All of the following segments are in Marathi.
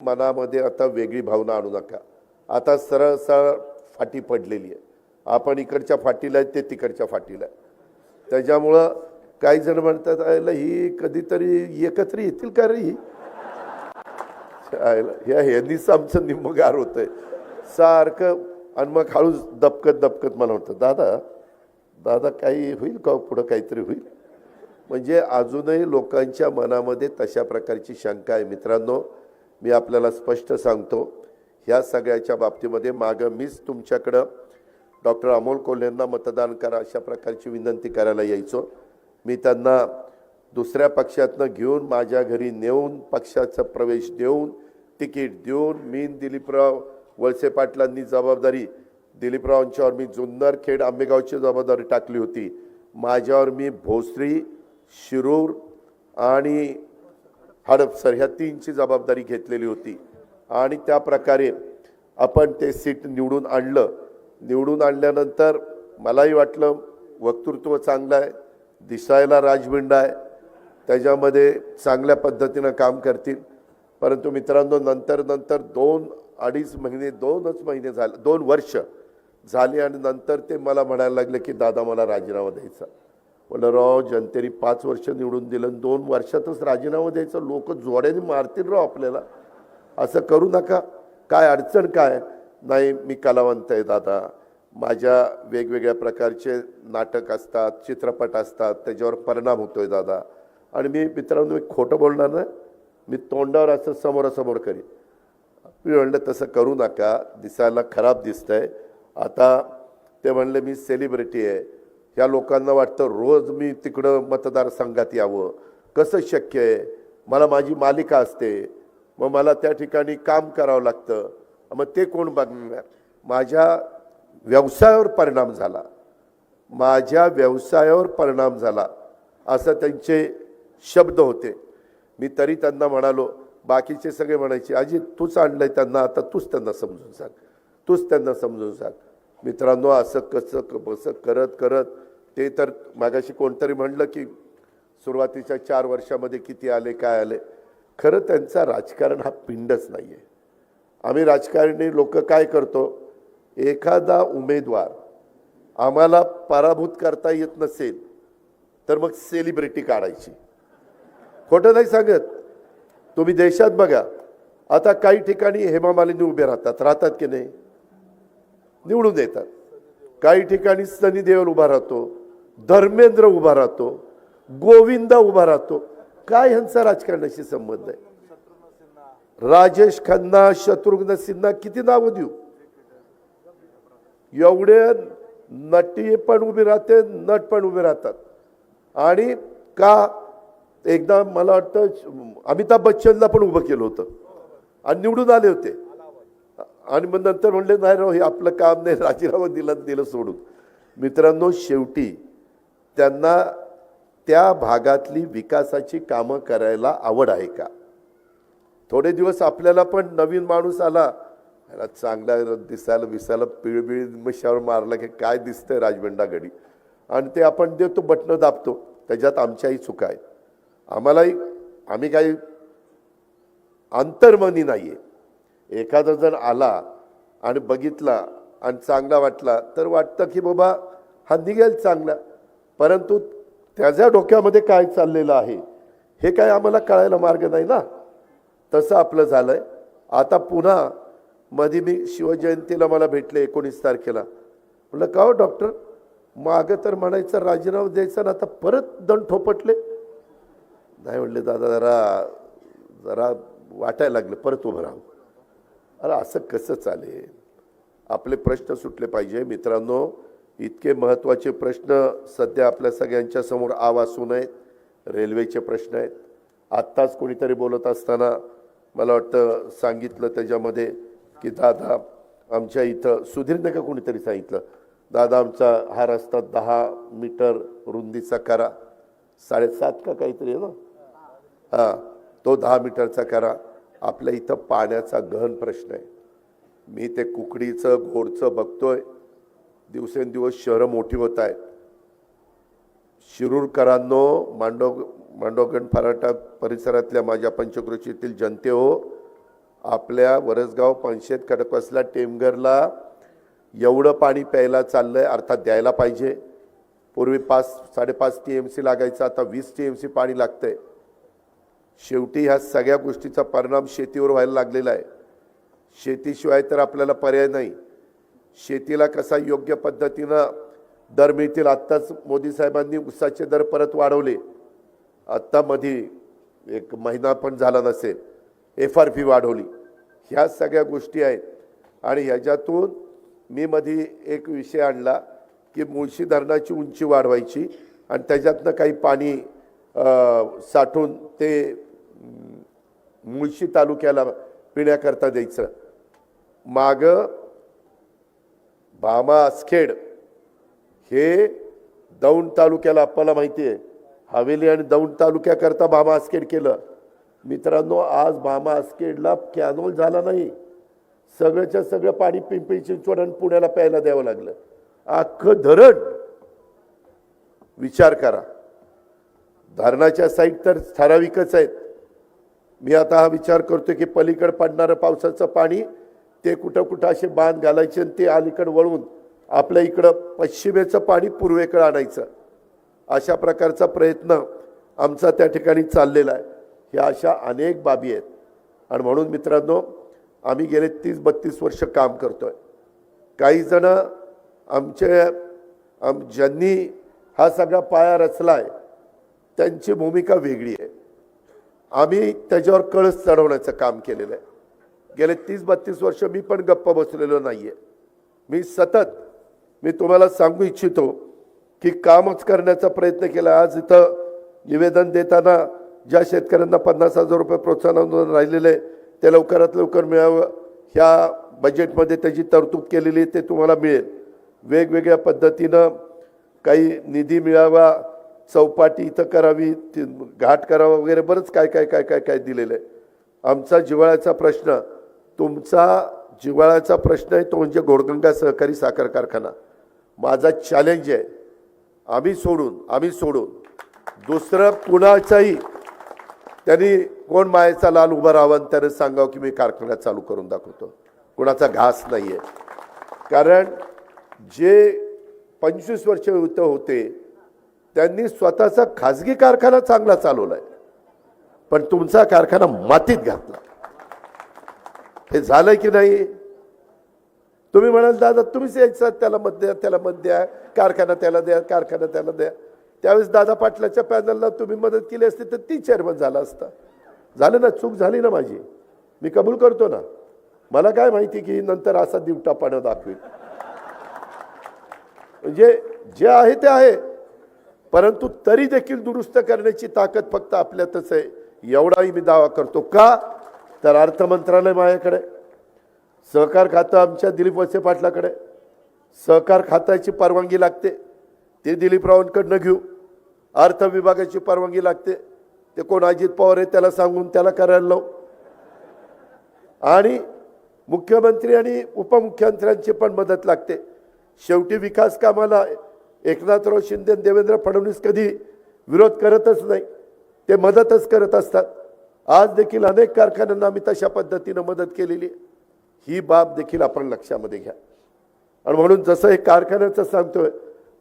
मनामध्ये आता वेगळी भावना आणू नका. आता सरळ सरळ फाटी पडलेली आहे. आपण इकडच्या फाटीला आहे ते तिकडच्या फाटीला आहे त्याच्यामुळं काही जण म्हणतात आयला ही कधीतरी एकत्र येतील का रे ही? आयला ह्या ह्यांनीच आमचं निम्मगार होतंय. सारखं आणि मग हळूच दबकत दबकत मला म्हणतं दादा दादा काही होईल का? पुढं काहीतरी होईल? म्हणजे अजूनही लोकांच्या मनामध्ये तशा प्रकारची शंका आहे मित्रांनो. मी आपल्याला स्पष्ट सांगतो ह्या सगळ्याच्या बाबतीमध्ये मागं मीच तुमच्याकडं डॉक्टर अमोल कोल्हेंना मतदान करा अशा प्रकारची विनंती करायला यायचो. मी त्यांना दुसऱ्या पक्षातनं घेऊन माझ्या घरी नेऊन पक्षाचा प्रवेश देऊन तिकीट देऊन मी दिलीपराव वळसे पाटलांनी जबाबदारी दिलीपरावांच्यावर मी जुन्नर खेड आंबेगावची जबाबदारी टाकली होती. माझ्यावर मी भोसरी शिरूर आणि हडपसर ह्या तीनची जबाबदारी घेतलेली होती. आणि त्या प्रकारे आपण ते सीट निवडून आणलं. निवडून आणल्यानंतर मलाही वाटलं वक्तृत्व चांगलं आहे दिसायला राजबिंड आहे. त्याच्यामध्ये चांगल्या पद्धतीनं काम करतील. परंतु मित्रांनो नंतर नंतर दोन अडीच महिने दोनच महिने झाले दोन वर्ष झाली आणि नंतर ते मला म्हणायला लागले की दादा मला राजीनामा द्यायचा म्हणलं राव जनतेने पाच वर्ष निवडून दिलं दोन वर्षातच राजीनामा द्यायचा लोक जोड्याने मारतील राव आपल्याला. असं करू नका. काय अडचण काय? नाही मी कलावंत आहे दादा. माझ्या वेगवेगळ्या प्रकारचे नाटक असतात चित्रपट असतात त्याच्यावर परिणाम होतोय दादा. आणि मी मित्रांनो मी खोटं बोलणार नाही. मी तोंडावर असं समोरासमोर करीन. मी म्हणलं तसं करू नका. दिसायला खराब दिसतंय. आता ते म्हणले मी सेलिब्रिटी आहे. ह्या लोकांना वाटतं रोज मी तिकडं मतदारसंघात यावं. कसं शक्य आहे? मला माझी मालिका असते. मग मला त्या ठिकाणी काम करावं लागतं. मग ते कोण बघणार? माझ्या व्यवसायावर परिणाम झाला. माझ्या व्यवसायावर परिणाम झाला. असं त्यांचे शब्द होते. मी तरी त्यांना म्हणालो बाकीचे सगळे म्हणायचे अजित तूच आणलंय त्यांना आता तूच त्यांना समजून सांग. तूच त्यांना समजून सांग. मित्रांनो असं कसं कसं करत करत ते तर मागाशी कोणतरी म्हणलं की सुरुवातीच्या चार वर्षामध्ये किती आले काय आले. खरं त्यांचा राजकारण हा पिंडच नाही आहे आम्ही राजकारणी लोक काय करतो? एखादा उमेदवार आम्हाला पराभूत करता येत नसेल तर मग सेलिब्रिटी काढायची. खोटं नाही सांगत. तुम्ही देशात बघा आता काही ठिकाणी हेमा मालिनी उभे राहतात. राहतात की नाही? निवडून देतात काही ठिकाणी सनी देवल उभा राहतो. धर्मेंद्र उभा राहतो गोविंदा उभा राहतो. काय ह्यांचा राजकारणाशी संबंध आहे? राजेश खन्ना शत्रुघ्न सिन्हा किती नावं देऊ? एवढे नटी पण उभे राहते नट पण उभे राहतात. आणि का एकदा मला वाटतं अमिताभ बच्चनला पण उभं केलं होतं. आणि निवडून आले होते. आणि मग नंतर म्हणले नाही राव हे आपलं काम नाही राजीनामा दिला दिलं सोडून. मित्रांनो शेवटी त्यांना त्या भागातली विकासाची कामं करायला आवड आहे का? थोडे दिवस आपल्याला पण नवीन माणूस आला. चांगला दिसायला विसायला पिळबिळ मशावर मारला की काय दिसतंय राजबंडागडी आणि ते आपण देतो बटणं दाबतो. त्याच्यात आमच्याही चुका आहेत. आम्हालाही आम्ही काही अंतर्मनी नाही आहे एखादा जण आला आणि बघितला आणि चांगला वाटला तर वाटतं की बाबा हा निघेल चांगला. परंतु त्याच्या डोक्यामध्ये काय चाललेलं आहे हे काय आम्हाला कळायला मार्ग नाही ना? तसं आपलं झालं आहे आता पुन्हा मध्ये मी शिवजयंतीला मला भेटले एकोणीस तारखेला. म्हटलं का हो डॉक्टर? मागं तर म्हणायचं राजीनामा द्यायचा ना आता परत दंड ठोपटले. नाही म्हणले दादा जरा जरा वाटायला लागलं परत उभं राहू. अरे असं कसं चालेल? आपले प्रश्न सुटले पाहिजे मित्रांनो. इतके महत्त्वाचे प्रश्न सध्या आपल्या सगळ्यांच्या समोर आवासून आहेत रेल्वेचे प्रश्न आहेत. आत्ताच कोणीतरी बोलत असताना मला वाटतं सांगितलं त्याच्यामध्ये की दादा आमच्या इथं सुधीरने का कोणीतरी सांगितलं दादा आमचा हा रस्ता दहा मीटर रुंदीचा करा. साडेसात का काहीतरी आहे ना? हां तो दहा मीटरचा करा. आपल्या इथं पाण्याचा गहन प्रश्न आहे. मी ते कुकडीचं घोडचं बघतोय. दिवसेंदिवस शहरं मोठी होत आहेत. शिरूरकरांनो मांडव मांडवगण फराटा परिसरातल्या माझ्या पंचक्रोशीतील जनते हो आपल्या वरसगाव पंचायत खडकवासला टेमघरला एवढं पाणी प्यायला चाललं आहे अर्थात द्यायला पाहिजे. पूर्वी पाच साडेपाच टी एम सी लागायचं आता वीस टी एम सी पाणी लागतं आहे शेवटी ह्या सगळ्या गोष्टीचा परिणाम शेतीवर व्हायला लागलेला आहे. शेतीशिवाय तर आपल्याला पर्याय नाही. शेतीला कसा योग्य पद्धतीनं दर मिळतील आत्ताच मोदी साहेबांनी उसाचे दर परत वाढवले. आत्ता एक महिना पण झाला नसेल एफ आर पी वाढवली. ह्या सगळ्या गोष्टी आहेत. आणि ह्याच्यातून मी मध्ये एक विषय आणला की मुळशी धरणाची उंची वाढवायची आणि त्याच्यातनं काही पाणी साठून साठवून ते मुळशी तालुक्याला पिण्याकरता द्यायचं. मागं भामा आसखेड हे दौंड तालुक्याला आपल्याला माहिती आहे. हवेली आणि दौंड तालुक्याकरता भामा आसखेड केलं. मित्रांनो आज भामा आसखेडला कॅनोल झाला नाही. सगळंच्या सगळं पाणी पिंपरी चिंचवड आणि पुण्याला प्यायला द्यावं लागलं. अख्खं धरण. विचार करा. धरणाच्या साईड तर ठराविकच आहेत. मी आता हा विचार करतो की पलीकडे पडणारं पावसाचं पाणी ते कुठं कुठं असे बांध घालायचे आणि ते अलीकडं वळून आपल्या इकडं पश्चिमेचं पाणी पूर्वेकडं आणायचं. अशा प्रकारचा प्रयत्न आमचा त्या ठिकाणी चाललेला आहे. ह्या अशा अनेक बाबी आहेत. आणि म्हणून मित्रांनो आम्ही गेले तीस बत्तीस वर्ष काम करतोय. काही जणं आमचे आम ज्यांनी हा सगळा पाया रचला आहे त्यांची भूमिका वेगळी आहे. आम्ही त्याच्यावर कळस चढवण्याचं काम केलेलं आहे. गेले तीस बत्तीस वर्ष मी पण गप्प बसलेलो नाही आहे मी सतत मी तुम्हाला सांगू इच्छितो की कामच करण्याचा प्रयत्न केला. आज इथं निवेदन देताना ज्या शेतकऱ्यांना पन्नास हजार रुपये प्रोत्साहन अनुदान राहिलेलं आहे ते लवकरात लवकर मिळावं. ह्या बजेटमध्ये त्याची तरतूद केलेली आहे ते तुम्हाला मिळेल. वेगवेगळ्या पद्धतीनं काही निधी मिळावा चौपाटी इथं करावी ती घाट करावा वगैरे बरंच काय काय काय काय काय दिलेलं आहे. आमचा जिव्हाळ्याचा प्रश्न तुमचा जिव्हाळ्याचा प्रश्न आहे तो म्हणजे घोडगंगा सहकारी साखर कारखाना. माझा चॅलेंज आहे. आम्ही सोडून आम्ही सोडून. दुसरं कुणाचाही त्यांनी कोण मायेचा लाल उभा राहावा आणि त्यानं सांगावं की मी कारखाना चालू करून दाखवतो. कुणाचा घास नाही आहे कारण जे पंचवीस वर्ष इथं होते त्यांनी स्वतःचा खाजगी कारखाना चांगला चालवला आहे पण तुमचा कारखाना मातीत घातला. हे झालंय की नाही? तुम्ही म्हणाल दादा तुम्हीच यायचा त्याला मत द्या त्याला मत द्या कारखाना त्याला द्या कारखाना त्याला द्या. त्यावेळेस दादा पाटलाच्या पॅनलला तुम्ही मदत केली असती तर ती चेअरमन झाला असता. झालं ना चूक झाली ना माझी. मी कबूल करतो ना. मला काय माहिती की नंतर असा दिवटापणा दाखवेल. म्हणजे जे आहे ते आहे. परंतु तरी देखील दुरुस्त करण्याची ताकद फक्त आपल्यातच आहे. एवढाही मी दावा करतो का? तर अर्थ मंत्रालय माझ्याकडे. सहकार खातं आमच्या दिलीप वसे पाटलाकडे. सहकार खात्याची परवानगी लागते. ते दिलीपरावांकडनं घेऊ. अर्थ विभागाची परवानगी लागते. ते कोण अजित पवार आहे त्याला सांगून त्याला करायला लावू. आणि मुख्यमंत्री आणि उपमुख्यमंत्र्यांची पण मदत लागते. शेवटी विकास कामाला एकनाथराव शिंदे देवेंद्र फडणवीस कधी विरोध करतच नाही. ते मदतच करत असतात. आज देखील अनेक कारखान्यांना आम्ही तशा पद्धतीनं मदत केलेली आहे. ही बाब देखील आपण लक्षामध्ये घ्या. आणि म्हणून जसं हे कारखान्याचं सांगतोय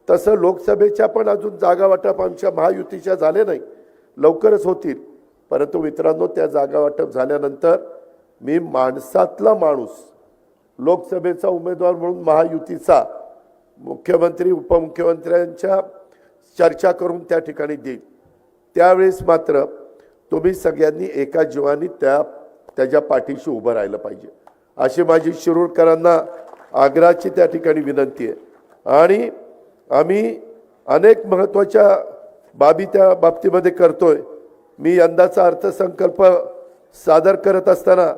तसं लोकसभेच्या पण अजून जागा वाटप आमच्या महायुतीच्या झाले नाही. लवकरच होतील. परंतु मित्रांनो त्या जागा वाटप झाल्यानंतर मी माणसातला माणूस लोकसभेचा उमेदवार म्हणून महायुतीचा मुख्यमंत्री उपमुख्यमंत्र्यांच्या चर्चा करून त्या ठिकाणी देईल. त्यावेळेस मात्र तुम्ही सगळ्यांनी एका जीवानी त्या त्याच्या पाठीशी उभं राहिलं पाहिजे. अशी माझी शिरूरकरांना आग्रहाची त्या ठिकाणी विनंती आहे. आणि आम्ही अनेक महत्त्वाच्या बाबी त्या बाबतीमध्ये करतोय. मी यंदाचा अर्थसंकल्प सादर करत असताना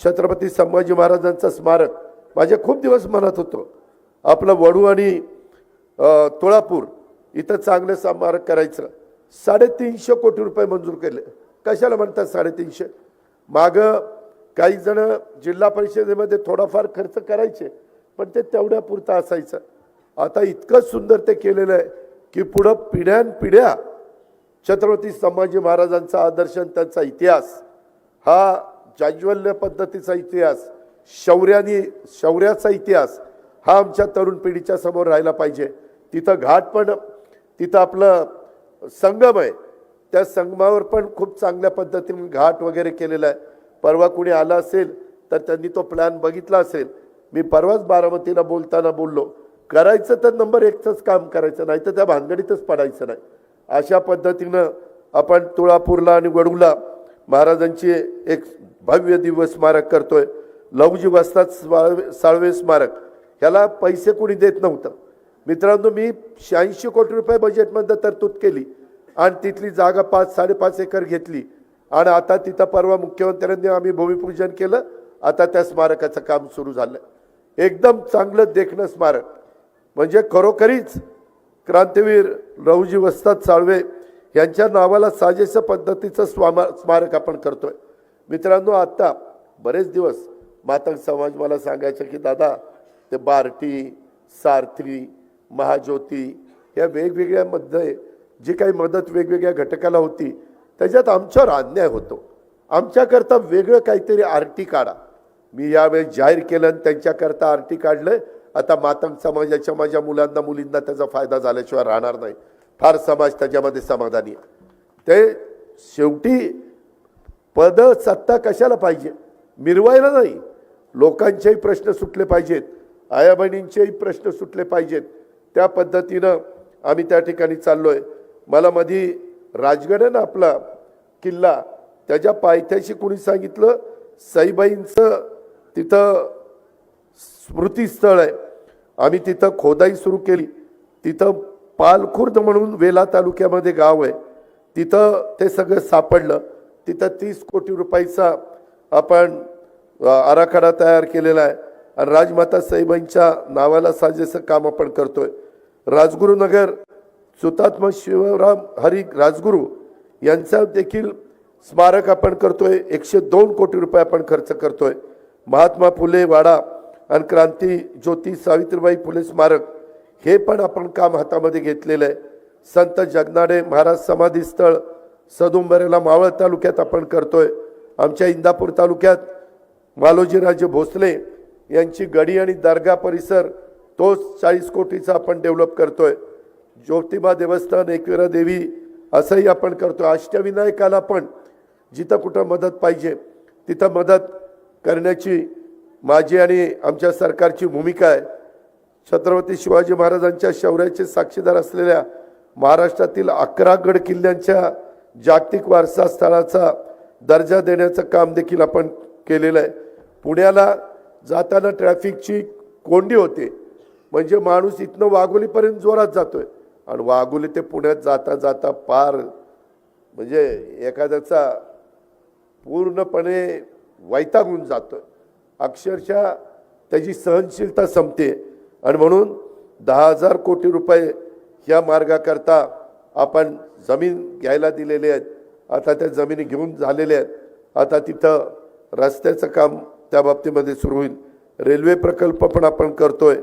छत्रपती संभाजी महाराजांचं स्मारक माझ्या खूप दिवस मनात होतो. आपलं वडू आणि तुळापूर इथं चांगलं स्मारक करायचं. साडेतीनशे कोटी रुपये मंजूर केले. कशाला म्हणतात साडेतीनशे? मागं काही जण जिल्हा परिषदेमध्ये थोडाफार खर्च करायचे पण ते तेवढ्यापुरतं असायचं. आता इतकं सुंदर ते केलेलं आहे की पुढं पिढ्यानपिढ्या छत्रपती संभाजी महाराजांचा आदर्श आणि त्यांचा इतिहास हा जाज्वल्य पद्धतीचा इतिहास शौर्याने शौर्याचा इतिहास हा आमच्या तरुण पिढीच्या समोर राहिला पाहिजे. तिथं घाट पण तिथं आपलं संगम आहे. त्या संगमावर पण खूप चांगल्या पद्धतीने घाट वगैरे केलेला आहे. परवा कुणी आला असेल तर त्यांनी तो प्लॅन बघितला असेल. मी परवाच बारामतीला बोलताना बोललो करायचं तर नंबर एकचंच काम करायचं नाही तर त्या भानगडीतच पडायचं नाही. अशा पद्धतीनं आपण तुळापूरला आणि वडूला महाराजांची एक भव्य दिव्य स्मारक करतोय. लवजी वस्तात साळवे साळवे स्मारक. ह्याला पैसे कोणी देत नव्हतं. मित्रांनो मी शहाऐंशी कोटी रुपये बजेटमध्ये तरतूद केली. आणि तिथली जागा पाच साडेपाच एकर घेतली. आणि आता तिथं परवा मुख्यमंत्र्यांनी आम्ही भूमिपूजन केलं. आता त्या स्मारकाचं काम सुरू झालं एकदम चांगलं देखणं स्मारक. म्हणजे खरोखरीच क्रांतीवीर रहुजी वस्ताद साळवे यांच्या नावाला साजेशा पद्धतीचं स्वामा स्मारक आपण करतोय. मित्रांनो आत्ता बरेच दिवस मातंग समाज मला सांगायचं की दादा ते बार्टी सारथी महाज्योती या वेगवेगळ्यामध्ये जी काही मदत वेगवेगळ्या घटकाला होती त्याच्यात आमच्यावर अन्याय होतो. आमच्याकरता वेगळं काहीतरी आरटी काढा. मी यावेळी जाहीर केलं आणि त्यांच्याकरता आरटी काढलं आता मातंग समाजाच्या माझ्या मुलांना मुलींना त्याचा फायदा झाल्याशिवाय राहणार नाही. फार समाज त्याच्यामध्ये समाधानी आहे. ते शेवटी पद सत्ता कशाला पाहिजे? मिरवायला नाही. लोकांचेही प्रश्न सुटले पाहिजेत. आया बहिणींचेही प्रश्न सुटले पाहिजेत. त्या पद्धतीनं आम्ही त्या ठिकाणी चाललो आहे मला मधी राजगड आहे ना आपला किल्ला त्याच्या पायथ्याशी कुणी सांगितलं? सईबाईंचं तिथं स्मृतीस्थळ आहे. आम्ही तिथं खोदाई सुरू केली. तिथं पालखुर्द म्हणून वेला तालुक्यामध्ये गाव आहे. तिथं ते सगळं सापडलं. तिथं तीस कोटी रुपयाचा आपण आराखडा तयार केलेला आहे. आणि राजमाता सईबाईंच्या नावाला साजेसं काम आपण करतोय. राजगुरुनगर सुतात्मा शिवराम हरी राजगुरू यांचा देखील स्मारक आपण करतोय. एकशे दोन कोटी रुपये आपण खर्च करतोय. महात्मा फुले वाडा आणि क्रांती ज्योती सावित्रीबाई फुले स्मारक हे पण आपण काम हातामध्ये घेतलेलं आहे. संत जगनाडे महाराज समाधी स्थळ सदुंबरेला मावळ तालुक्यात आपण करतोय. आमच्या इंदापूर तालुक्यात मालोजीराजे भोसले यांची गडी आणि दर्गा परिसर तोच चाळीस कोटीचा आपण डेव्हलप करतोय. ज्योतिबा देवस्थान एकविरा देवी असंही आपण करतो. अष्टविनायकाला पण जिथं कुठं मदत पाहिजे तिथं मदत करण्याची माझी आणि आमच्या सरकारची भूमिका आहे. छत्रपती शिवाजी महाराजांच्या शौर्याचे साक्षीदार असलेल्या महाराष्ट्रातील अकरा गड किल्ल्यांच्या जागतिक वारसा स्थळाचा दर्जा देण्याचं काम देखील आपण केलेलं आहे. पुण्याला जाताना ट्रॅफिकची कोंडी होते. म्हणजे माणूस इथनं वाघोलीपर्यंत जोरात जातोय. आणि वाघोली ते पुण्यात जाता जाता पार म्हणजे एखाद्याचा पूर्णपणे वैतागून जातो अक्षरशः त्याची सहनशीलता संपते. आणि म्हणून दहा हजार कोटी रुपये ह्या मार्गाकरता आपण जमीन घ्यायला दिलेले आहेत. आता त्या जमिनी घेऊन झालेल्या आहेत. आता तिथं रस्त्याचं काम त्या बाबतीमध्ये सुरू होईल. रेल्वे प्रकल्प पण आपण करतोय.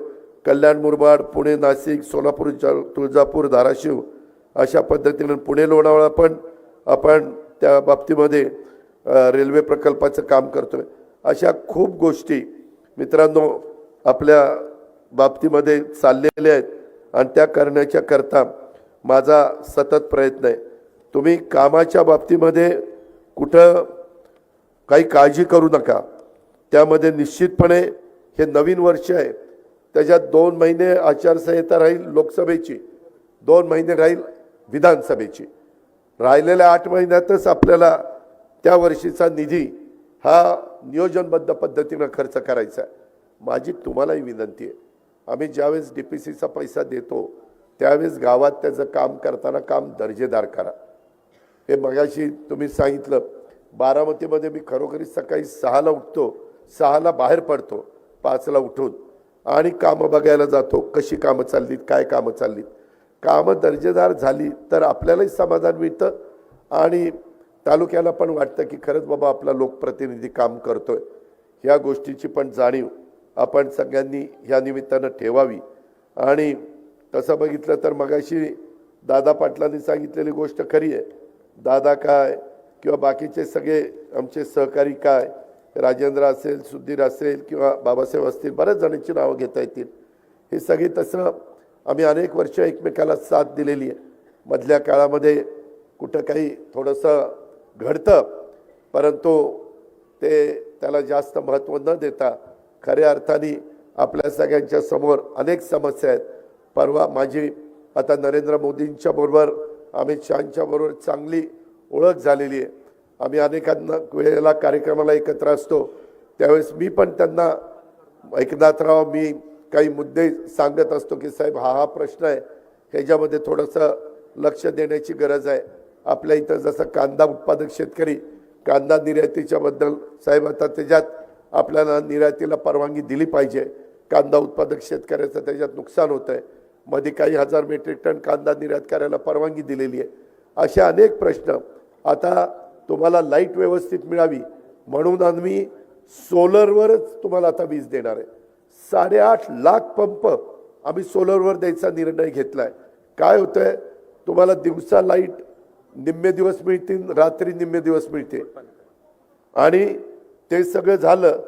कल्याण मुरबाड पुणे नाशिक सोलापूर जळ- तुळजापूर धाराशिव अशा पद्धतीनं पुणे लोणावळा पण आपण त्या बाबतीमध्ये रेल्वे प्रकल्पाचं काम करतोय. अशा खूप गोष्टी मित्रांनो आपल्या बाबतीमध्ये चाललेल्या आहेत आणि त्या करण्याच्या करता माझा सतत प्रयत्न आहे. तुम्ही कामाच्या बाबतीमध्ये कुठं काही काळजी करू नका. त्यामध्ये निश्चितपणे हे नवीन वर्ष आहे. त्याच्यात दोन महिने आचारसंहिता राहील लोकसभेची दोन महिने राहील विधानसभेची. राहिलेल्या आठ महिन्यातच आपल्याला त्या वर्षीचा निधी हा नियोजनबद्ध पद्धतीनं खर्च करायचा आहे. माझी तुम्हालाही विनंती आहे. आम्ही ज्यावेळेस डी पी सीचा पैसा देतो त्यावेळेस गावात त्याचं काम करताना काम दर्जेदार करा. हे मगाशी तुम्ही सांगितलं बारामतीमध्ये मी खरोखरी सकाळी सहाला उठतो सहाला बाहेर पडतो पाचला उठून. आणि कामं बघायला जातो कशी कामं चाललीत काय कामं चाललीत. कामं दर्जेदार झाली तर आपल्यालाही समाधान मिळतं आणि तालुक्याला पण वाटतं की खरंच बाबा आपला लोकप्रतिनिधी काम करतोय. ह्या गोष्टीची पण जाणीव आपण सगळ्यांनी ह्या निमित्तानं ठेवावी. आणि तसं बघितलं तर मगाशी दादा पाटलांनी सांगितलेली गोष्ट खरी आहे. दादा काय किंवा बाकीचे सगळे आमचे सहकारी काय राजेंद्र असेल सुधीर असेल किंवा बाबासाहेब असतील बऱ्याच जणांची नावं घेता येतील. हे सगळी तसं आम्ही अनेक वर्ष एकमेकाला साथ दिलेली आहे. मधल्या काळामध्ये कुठं काही थोडंसं घडतं परंतु ते त्याला जास्त महत्त्व न देता खऱ्या अर्थाने आपल्या सगळ्यांच्या समोर अनेक समस्या आहेत. परवा माझी आता नरेंद्र मोदींच्या बरोबर अमित शहाच्या बरोबर चांगली ओळख झालेली आहे. आम्ही अनेकांना वेळेला कार्यक्रमाला एकत्र असतो. त्यावेळेस मी पण त्यांना एकनाथराव मी काही मुद्दे सांगत असतो की साहेब हा हा प्रश्न आहे. ह्याच्यामध्ये थोडंसं लक्ष देण्याची गरज आहे. आपल्या इथं जसं कांदा उत्पादक शेतकरी कांदा निर्यातीच्या बद्दल साहेब आता त्याच्यात आपल्याला निर्यातीला परवानगी दिली पाहिजे. कांदा उत्पादक शेतकऱ्याचं त्याच्यात नुकसान होतं आहे मध्ये काही हजार मेट्रिक टन कांदा निर्यात करायला परवानगी दिलेली आहे. असे अनेक प्रश्न. आता तुम्हाला लाइट व्यवस्थित मिळावी. म्हणून आम्ही सोलरवरच तुम्हाला आता वीज देणार आहे. साडेआठ लाख पंप आम्ही सोलरवर द्यायचा निर्णय घेतला आहे काय होतं आहे तुम्हाला दिवसा लाइट निम्मे दिवस मिळतील रात्री निम्मे दिवस मिळते आणि ते सगळं झालं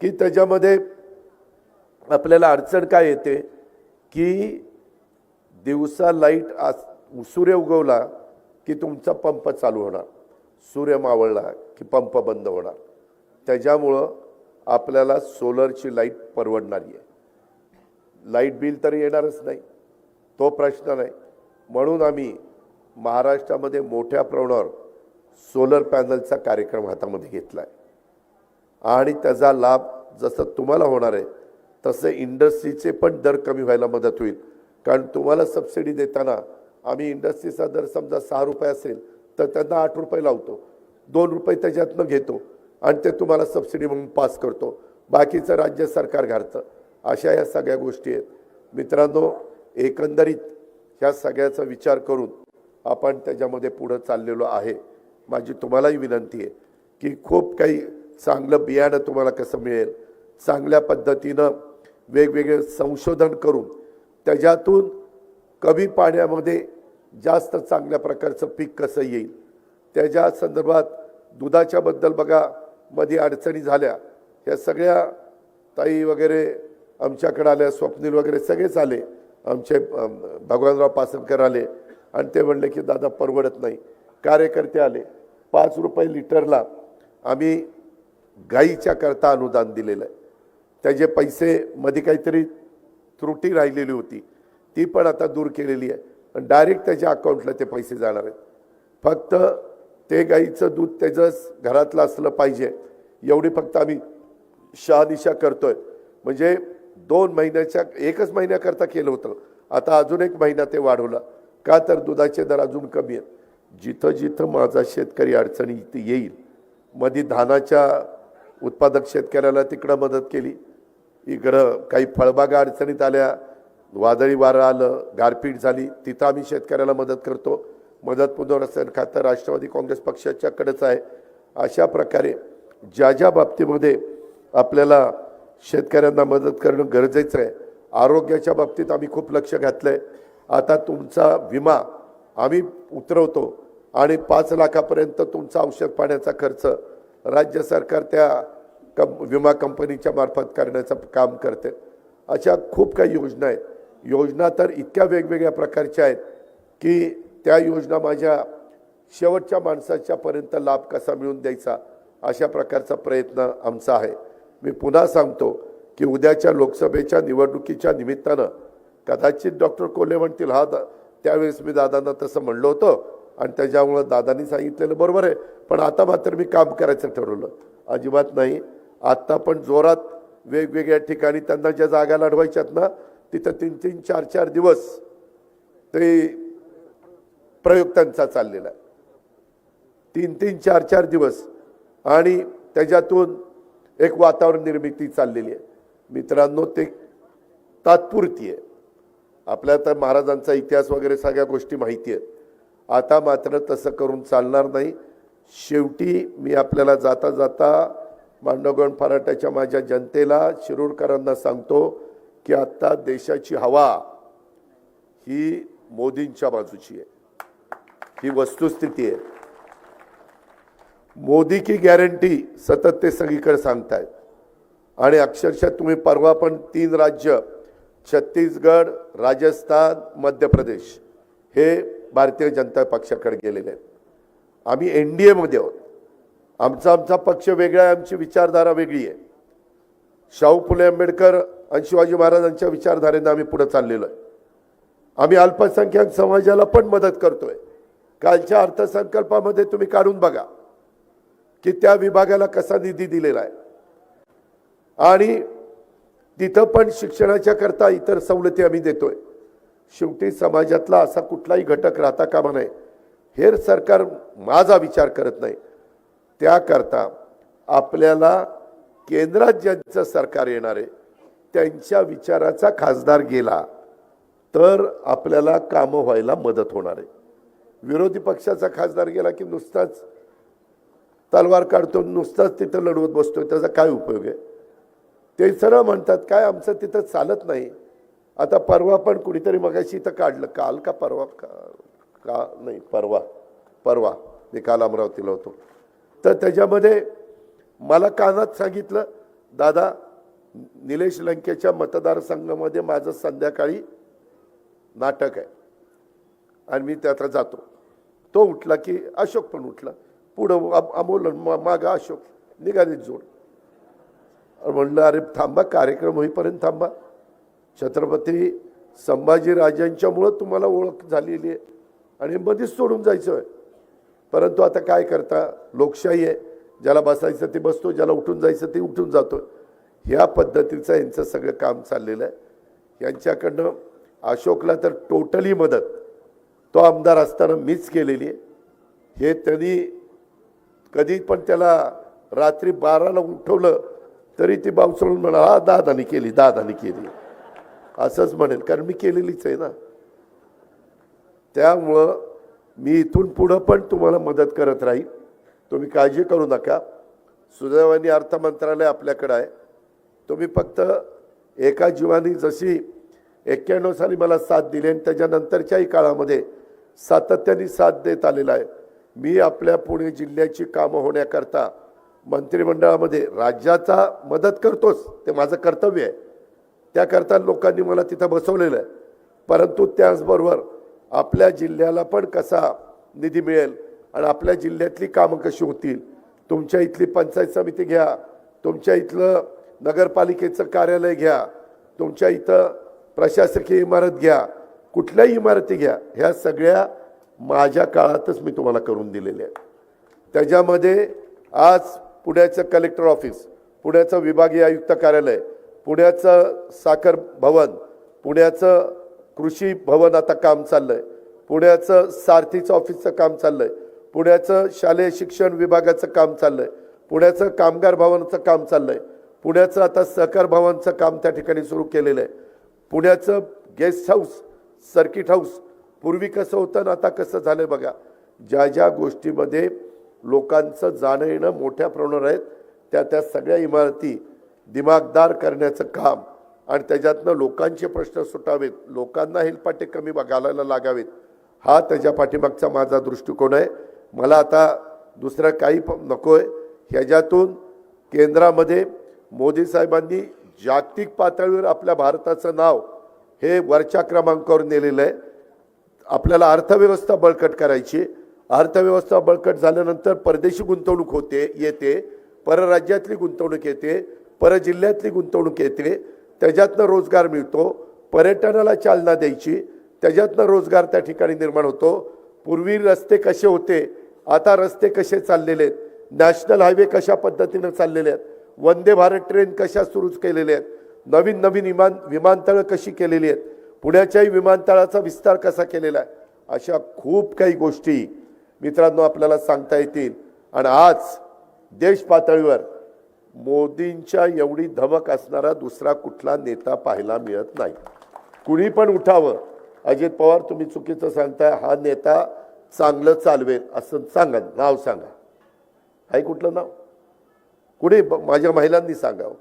की त्याच्यामध्ये आपल्याला अडचण काय येते? की दिवसा लाइट आज सूर्य उगवला की तुमचा पंप चालू होणार. सूर्य मावळला की पंप बंद होणार. त्याच्यामुळं आपल्याला सोलरची लाइट परवडणारी आहे. लाइट बिल तर येणारच नाही. तो प्रश्न नाही. म्हणून आम्ही महाराष्ट्रामध्ये मोठ्या प्रमाणावर सोलर पॅनलचा कार्यक्रम हातामध्ये घेतला आहे आणि त्याचा लाभ जसं तुम्हाला होणार आहे तसं इंडस्ट्रीचे पण दर कमी व्हायला मदत होईल. कारण तुम्हाला सबसिडी देताना आम्ही इंडस्ट्रीचा दर समजा सहा रुपये असेल तर त्यांना आठ रुपये लावतो. दोन रुपये त्याच्यातनं घेतो आणि ते तुम्हाला सबसिडी म्हणून पास करतो. बाकीचं राज्य सरकार घालतं. अशा या सगळ्या गोष्टी आहेत. मित्रांनो एकंदरीत ह्या सगळ्याचा विचार करून आपण त्याच्यामध्ये पुढं चाललेलो आहे. माझी तुम्हालाही विनंती आहे की खूप काही चांगलं बियाणं तुम्हाला कसं मिळेल. चांगल्या पद्धतीनं वेगवेगळे संशोधन करून त्याच्यातून कमी पाण्यामध्ये जास्त चांगल्या प्रकारचं पीक कसं येईल? त्याच्या संदर्भात दुधाच्याबद्दल बघा. मध्ये अडचणी झाल्या. ह्या सगळ्या ताई वगैरे आमच्याकडे आल्या. स्वप्नील वगैरे सगळेच आले. आमचे भगवानराव पासनकर आले. आणि ते म्हणले की दादा परवडत नाही. कार्यकर्ते आले. पाच रुपये लिटरला आम्ही गाईच्या करता अनुदान दिलेलं आहे. त्याचे पैसे मध्ये काहीतरी त्रुटी राहिलेली होती. ती पण आता दूर केलेली आहे. डायरेक्ट त्याच्या अकाउंटला ते पैसे जाणार आहेत. फक्त ते गाईचं दूध त्याचं घरातलं असलं पाहिजे. एवढी फक्त आम्ही शहानिशा करतोय. म्हणजे दोन महिन्याच्या एकच महिन्याकरता केलं होतं. आता अजून एक महिना ते वाढवलं. का तर दुधाचे दर अजून कमी आहेत. जिथं जिथं माझा शेतकरी अडचणी इथे येईल मध्ये धानाच्या उत्पादक शेतकऱ्याला तिकडं मदत केली. इकडं काही फळबागा अडचणीत आल्या वादळी वारं आलं गारपीट झाली तिथं आम्ही शेतकऱ्याला मदत करतो. मदत पुनर्वसन खातं राष्ट्रवादी काँग्रेस पक्षाच्याकडेच आहे. अशा प्रकारे ज्या ज्या बाबतीमध्ये आपल्याला शेतकऱ्यांना मदत करणं गरजेचं आहे आरोग्याच्या बाबतीत आम्ही खूप लक्ष घातलं आहे आता तुमचा विमा आम्ही उतरवतो आणि पाच लाखापर्यंत तुमचा औषध पाण्याचा खर्च राज्य सरकार त्या कम विमा कंपनीच्या मार्फत करण्याचं काम करते. अशा खूप काही योजना आहेत. योजना तर इतक्या वेगवेगळ्या प्रकारच्या आहेत की त्या योजना माझ्या शेवटच्या माणसाच्यापर्यंत लाभ कसा मिळून द्यायचा अशा प्रकारचा प्रयत्न आमचा आहे. मी पुन्हा सांगतो की उद्याच्या लोकसभेच्या निवडणुकीच्या निमित्तानं कदाचित डॉक्टर कोल्हे म्हणतील हा दा त्यावेळेस मी दादांना तसं म्हणलं होतं आणि त्याच्यामुळं दादांनी सांगितलेलं बरोबर आहे. पण आता मात्र मी काम करायचं ठरवलं. अजिबात नाही. आत्ता पण जोरात वेगवेगळ्या ठिकाणी त्यांना ज्या जागा लढवायच्यात ना तिथं तीन तीन चार चार दिवस ते प्रयोग त्यांचा चाललेला आहे. तीन तीन चार चार दिवस आणि त्याच्यातून एक वातावरण निर्मिती चाललेली आहे. मित्रांनो ते तात्पुरती आहे. आपल्या तर महाराजांचा इतिहास वगैरे सगळ्या गोष्टी माहिती आहेत. आता मात्र तसं करून चालणार नाही. शेवटी मी आपल्याला जाता जाता मांडवगण फराट्याच्या माझ्या जनतेला शिरूरकरांना सांगतो की आत्ता देशाची हवा ही मोदींच्या बाजूची आहे. ही वस्तुस्थिती आहे. मोदी की गॅरंटी सतत ते सगळीकडे सांगतायत. आणि अक्षरशः तुम्ही परवा पण तीन राज्य छत्तीसगड राजस्थान मध्य प्रदेश हे भारतीय जनता पक्षाकडे गेलेले आहेत. आम्ही एन डी एमध्ये आहोत. आमचा आमचा पक्ष वेगळा आहे आमची विचारधारा वेगळी आहे. शाहू फुले आंबेडकर आणि शिवाजी महाराजांच्या विचारधारेनं आम्ही पुढे चाललेलो आहे. आम्ही अल्पसंख्याक समाजाला पण मदत करतोय. कालच्या अर्थसंकल्पामध्ये तुम्ही काढून बघा की त्या विभागाला कसा निधी दिलेला आहे. आणि तिथं पण शिक्षणाच्या करता इतर सवलती आम्ही देतोय. शेवटी समाजातला असा कुठलाही घटक राहता कामा नये. हे सरकार माझा विचार करत नाही. त्याकरता आपल्याला केंद्रात ज्यांचं सरकार येणार आहे त्यांच्या विचाराचा खासदार गेला तर आपल्याला कामं व्हायला मदत होणार आहे. विरोधी पक्षाचा खासदार गेला की नुसताच तलवार काढतो नुसताच तिथं लढवत बसतो त्याचा काय उपयोग आहे? ते सरळ म्हणतात काय आमचं तिथं चालत नाही. आता परवा पण कुणीतरी मगाशी इथं काढलं. काल का परवा? का का नाही परवा परवा. मी काल अमरावतीला होतो. तर त्याच्यामध्ये मला कानात सांगितलं दादा निलेश लंकेच्या मतदारसंघामध्ये माझं संध्याकाळी नाटक आहे. आणि मी त्यात जातो. तो उठला की अशोक पण उठला. पुढं अमोल मागा मागं अशोक. निघालीत जोड. म्हणलं अरे थांबा कार्यक्रम होईपर्यंत थांबा. छत्रपती संभाजीराजांच्यामुळं तुम्हाला ओळख झालेली आहे. आणि मध्येच सोडून जायचं आहे परंतु आता काय करता? लोकशाही आहे. ज्याला बसायचं ते बसतो ज्याला उठून जायचं ते उठून जातो ह्या पद्धतीचं यांचं सगळं काम चाललेलं आहे. यांच्याकडनं अशोकला तर टोटली मदत. तो आमदार असताना मीच केलेली आहे. हे त्यांनी कधी पण त्याला रात्री बाराला उठवलं तरी ती बावचळून म्हणा हा दादानी केली दादानी केली. असंच म्हणेल कारण मी केलेलीच आहे ना. त्यामुळं मी इथून पुढं पण तुम्हाला मदत करत राहील. तुम्ही काळजी करू नका. सुदैवानी अर्थ मंत्रालय आपल्याकडं आहे. तुम्ही फक्त एका जीवानी जशी एक्क्याण्णव साली मला साथ दिली आणि त्याच्यानंतरच्याही काळामध्ये सातत्याने साथ देत आलेला आहे. मी आपल्या पुणे जिल्ह्याची कामं होण्याकरता मंत्रिमंडळामध्ये राज्याचा मदत करतोच ते माझं कर्तव्य आहे. त्याकरता लोकांनी मला तिथं बसवलेलं आहे. परंतु त्याचबरोबर आपल्या जिल्ह्याला पण कसा निधी मिळेल आणि आपल्या जिल्ह्यातली कामं कशी होतील तुमच्या इथली पंचायत समिती घ्या तुमच्या इथलं नगरपालिकेचं कार्यालय घ्या तुमच्या इथं प्रशासकीय इमारत घ्या कुठल्याही इमारती घ्या ह्या सगळ्या माझ्या काळातच मी तुम्हाला करून दिलेल्या आहेत. त्याच्यामध्ये आज पुण्याचं कलेक्टर ऑफिस पुण्याचं विभागीय आयुक्त कार्यालय पुण्याचं साखर भवन पुण्याचं कृषी भवन आता काम चाललं आहे पुण्याचं सारथीचं ऑफिसचं काम चाललं आहे पुण्याचं शालेय शिक्षण विभागाचं काम चाललं आहे पुण्याचं कामगार भवनाचं काम चाललं आहे पुण्याचं आता सहकार भवनचं काम त्या ठिकाणी सुरू केलेलं आहे. पुण्याचं गेस्ट हाऊस सर्किट हाऊस पूर्वी कसं होतं ना आता कसं झालं आहे बघा. ज्या ज्या गोष्टीमध्ये लोकांचं जाणं येणं मोठ्या प्रमाणावर आहेत त्या त्या सगळ्या इमारती दिमागदार करण्याचं काम आणि त्याच्यातनं लोकांचे प्रश्न सुटावेत लोकांना हेलपाटे कमी घालायला लागावेत हा त्याच्या पाठीमागचा माझा दृष्टिकोन आहे. मला आता दुसरं काही नको आहे ह्याच्यातून केंद्रामध्ये मोदी साहेबांनी जागतिक पातळीवर आपल्या भारताचं नाव हे वरच्या क्रमांकावर नेलेलं आहे. आपल्याला अर्थव्यवस्था बळकट करायची अर्थव्यवस्था बळकट झाल्यानंतर परदेशी गुंतवणूक होते येते. परराज्यातली गुंतवणूक येते परजिल्ह्यातली गुंतवणूक येते. त्याच्यातनं रोजगार मिळतो. पर्यटनाला चालना द्यायची. त्याच्यातनं रोजगार त्या ठिकाणी निर्माण होतो. पूर्वी रस्ते कसे होते? आता रस्ते कसे चाललेले आहेत? नॅशनल हायवे कशा पद्धतीनं चाललेले आहेत? वंदे भारत ट्रेन कशा सुरू केलेल्या आहेत? नवीन नवीन विमान विमानतळं कशी केलेली आहेत? पुण्याच्याही विमानतळाचा विस्तार कसा केलेला आहे? अशा खूप काही गोष्टी मित्रांनो आपल्याला सांगता येतील. आणि आज देश पातळीवर मोदींच्या एवढी धमक असणारा दुसरा कुठला नेता पाहायला मिळत नाही. कुणी पण उठावं. अजित पवार तुम्ही चुकीचं सांगताय. हा नेता चांगलं चालवेल असं सांगा. नाव सांगा. आहे कुठलं नाव? कुणी ब- माझ्या महिलांनी सांगावं.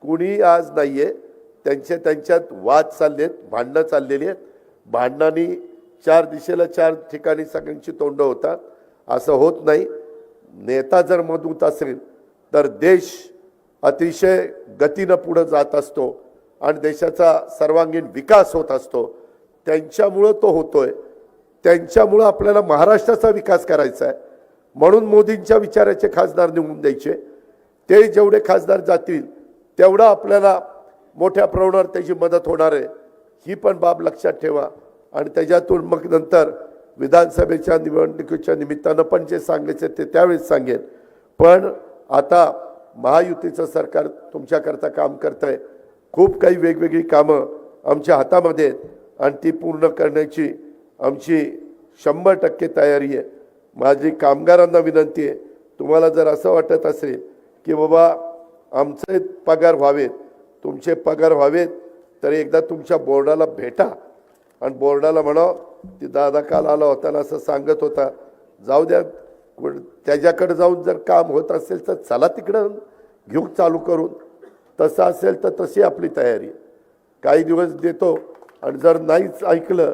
कुणी आज नाही आहे त्यांच्या त्यांच्यात वाद चालले आहेत भांडणं चाललेली आहेत. भांडणांनी चार दिशेला चार ठिकाणी सगळ्यांची तोंड होतात. असं होत नाही. नेता जर मजबूत असेल तर देश अतिशय गतीनं पुढं जात असतो आणि देशाचा सर्वांगीण विकास होत असतो. त्यांच्यामुळं तो होतोय. त्यांच्यामुळं आपल्याला महाराष्ट्राचा विकास करायचा आहे. म्हणून मोदींच्या विचाराचे खासदार निवडून द्यायचे. ते जेवढे खासदार जातील तेवढं आपल्याला मोठ्या प्रमाणावर त्याची मदत होणार आहे. ही पण बाब लक्षात ठेवा. आणि त्याच्यातून मग नंतर विधानसभेच्या निवडणुकीच्या निमित्तानं पण जे सांगायचे ते त्यावेळेस सांगेन. पण आता महायुतीचं सरकार तुमच्याकरता काम करत आहे खूप काही वेगवेगळी कामं आमच्या हातामध्ये आहेत. आणि ती पूर्ण करण्याची आमची शंभर टक्के तयारी आहे. माझी कामगारांना विनंती आहे तुम्हाला जर असं वाटत असेल की बाबा आमचे पगार व्हावेत तुमचे पगार व्हावेत तर एकदा तुमच्या बोर्डाला भेटा. आणि बोर्डाला म्हणाव ती दादा काल आला होता ना असं सांगत होता. जाऊ द्या त्याच्याकडे जाऊन जर काम होत असेल तर चला तिकडं घेऊ चालू करून. तसं असेल तर तशी आपली तयारी. काही दिवस देतो आणि जर नाहीच ऐकलं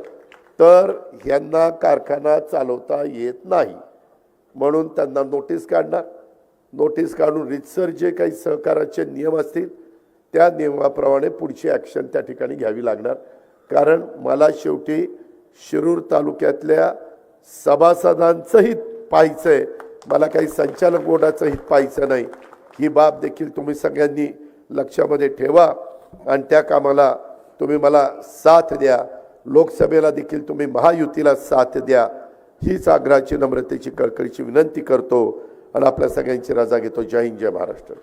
तर ह्यांना कारखाना चालवता येत नाही. म्हणून त्यांना नोटीस काढणार. नोटीस काढून रितसर जे काही सहकाराचे नियम असतील त्या नियमाप्रमाणे पुढची ॲक्शन त्या ठिकाणी घ्यावी लागणार. कारण मला शेवटी शिरूर तालुक्यातल्या सभासदांचं हित पाहायचं आहे मला काही संचालक बोर्डाचं हित पाहायचं नाही. ही बाब देखील तुम्ही सगळ्यांनी लक्षामध्ये ठेवा. आणि त्या कामाला तुम्ही मला साथ द्या. लोकसभेला देखील तुम्ही महायुतीला साथ द्या. हीच आग्रहाची नम्रतेची कळकळीची विनंती करतो. आणि आपल्या सगळ्यांची रजा घेतो. जय हिंद जय महाराष्ट्र.